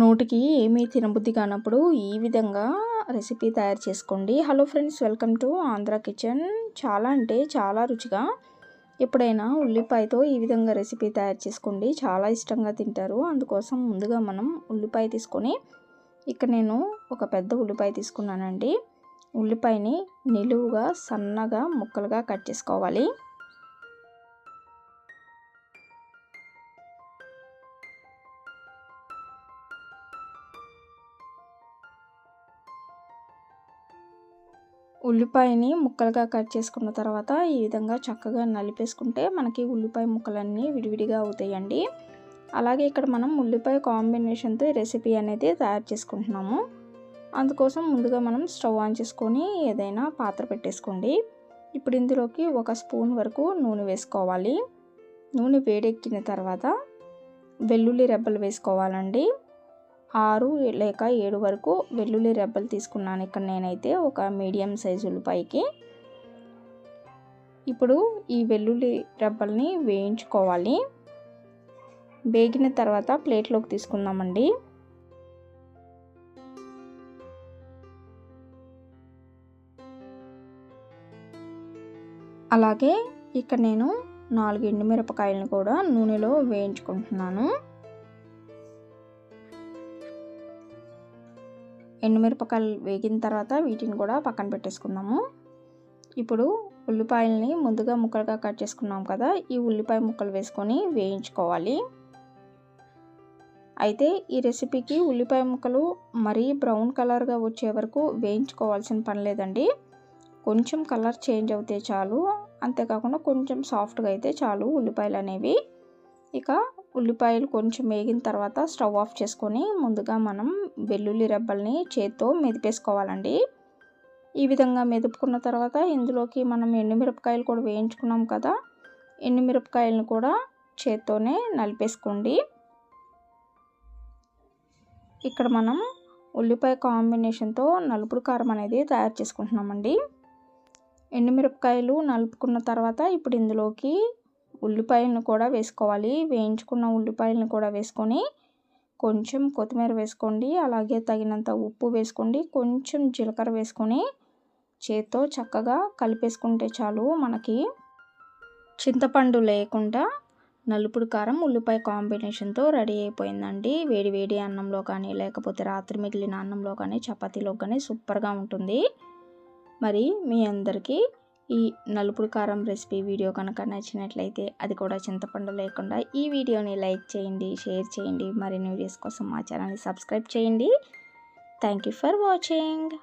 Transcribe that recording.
నోటికి ఏమీ తినబుద్ధి కానప్పుడు ఈ విధంగా రెసిపీ తయారు చేసుకోండి. Hello friends welcome to Andhra kitchen. చాలా అంటే చాలా రుచిగా ఎప్పుడైనా ఉల్లిపాయతో ఈ విధంగా రెసిపీ తయారు చేసుకోండి. చాలా ఇష్టంగా తింటారు. అందుకోసం ముందుగా మనం ఉల్లిపాయ తీసుకొని ఇక్కడ నేను ఒక పెద్ద ఉల్లిపాయ తీసుకున్నానండి. ఉల్లిపాయని నిలువుగా సన్నగా ముక్కలుగా కట్ చేసుకోవాలి. ఉల్లిపాయని ముక్కలుగా కట్ చేసుకున్న తర్వాత ఈ విధంగా చక్కగా నలిపేసుకుంటే మనకి ఉల్లిపాయ ముక్కలన్నీ విడివిడిగా అవుతాయండి. అలాగే ఇక్కడ మనం ఉల్లిపాయ కాంబినేషన్తో రెసిపీ అనేది తయారు చేసుకుంటున్నాము. అందుకోసం ముందుగా మనం స్టవ్ ఆన్ చేసుకొని ఏదైనా పాత్ర పెట్టేసుకోండి. ఇప్పుడు ఇందులోకి ఒక స్పూన్ వరకు నూనె వేసుకోవాలి. నూనె వేడెక్కిన తర్వాత వెల్లుల్లి రెబ్బలు వేసుకోవాలండి. ఆరు లేక ఏడు వరకు వెల్లుల్లి రెబ్బలు తీసుకున్నాను ఇక్కడ నేనైతే ఒక మీడియం సైజు ఉల్లిపాయకి. ఇప్పుడు ఈ వెల్లుల్లి రెబ్బల్ని వేయించుకోవాలి. వేగిన తర్వాత ప్లేట్లోకి తీసుకుందామండి. అలాగే ఇక్కడ నేను నాలుగు ఎండుమిరపకాయలను కూడా నూనెలో వేయించుకుంటున్నాను. ఎండుమిరపకాయలు వేగిన తర్వాత వీటిని కూడా పక్కన పెట్టేసుకుందాము. ఇప్పుడు ఉల్లిపాయలని ముందుగా ముక్కలుగా కట్ చేసుకున్నాం కదా ఈ ఉల్లిపాయ ముక్కలు వేసుకొని వేయించుకోవాలి. అయితే ఈ రెసిపీకి ఉల్లిపాయ ముక్కలు మరీ బ్రౌన్ కలర్గా వచ్చే వరకు వేయించుకోవాల్సిన పని లేదండి. కొంచెం కలర్ చేంజ్ అవుతే చాలు. అంతేకాకుండా కొంచెం సాఫ్ట్గా అయితే చాలు ఉల్లిపాయలు అనేవి. ఇక ఉల్లిపాయలు కొంచెం వేగిన తర్వాత స్టవ్ ఆఫ్ చేసుకొని ముందుగా మనం వెల్లుల్లి రెబ్బల్ని చేత్తో మెదిపేసుకోవాలండి. ఈ విధంగా మెదుపుకున్న తర్వాత ఇందులోకి మనం ఎండుమిరపకాయలు కూడా వేయించుకున్నాం కదా ఎండుమిరపకాయలను కూడా చేత్తోనే నలిపేసుకోండి. ఇక్కడ మనం ఉల్లిపాయ కాంబినేషన్తో నలుపుడు కారం అనేది తయారు చేసుకుంటున్నామండి. ఎండుమిరపకాయలు నలుపుకున్న తర్వాత ఇప్పుడు ఇందులోకి ఉల్లిపాయలను కూడా వేసుకోవాలి. వేయించుకున్న ఉల్లిపాయలను కూడా వేసుకొని కొంచెం కొత్తిమీర వేసుకోండి. అలాగే తగినంత ఉప్పు వేసుకోండి. కొంచెం జీలకర్ర వేసుకొని చేత్తో చక్కగా కలిపేసుకుంటే చాలు మనకి. చింతపండు లేకుండా నలుపుడు కారం ఉల్లిపాయ కాంబినేషన్తో రెడీ అయిపోయిందండి. వేడి వేడి అన్నంలో కానీ లేకపోతే రాత్రి మిగిలిన అన్నంలో కానీ చపాతీలో కానీ సూపర్గా ఉంటుంది. మరి మీ అందరికీ ఈ నలుపుడు కారం రెసిపీ వీడియో కనుక నచ్చినట్లయితే అది కూడా చింతపండు లేకుండా ఈ వీడియోని లైక్ చేయండి షేర్ చేయండి. మరిన్ని వీడియోస్ కోసం మా ఛానల్ని సబ్స్క్రైబ్ చేయండి. Thank you for watching.